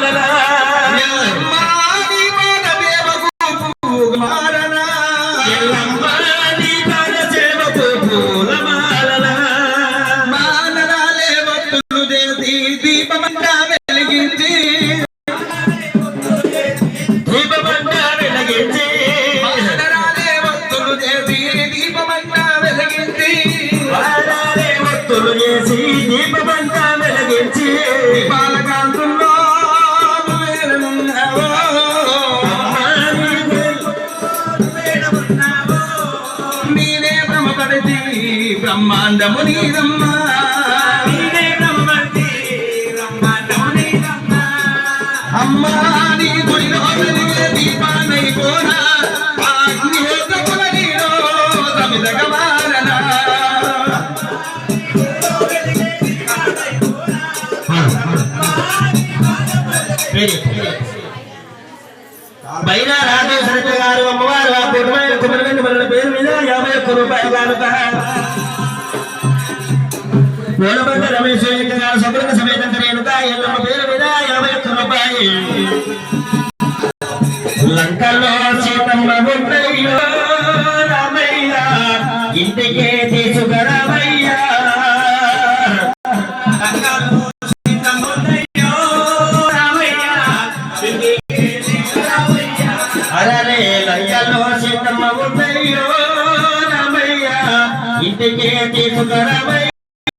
la la బ్రహ్మాండము నీదమ్మా. అమ్మా నీ గుడిలో వెలిగే అగ్నిహోత్రముల నీలో బైరా రాజేశ్వర గారు అమ్మవారు ఆ కుటుంబమైన కుటుంబమైన మన పేరు మీద యాభై ఒక్క రూపాయలు కానుక రమేష్ గారు సభ్యుల సమేతంగా రేణుక ఎల్లమ్మ పేరు మీద యాభై ఒక్క లంకలో సీతమ్మ గుండయ్యో రామయ్య ఇంటికే తీసుకురామయ్యా లంకలో సీతమ్మ గుండయ్యో రామయ్య ఇంటికే తీసుకురామయ్య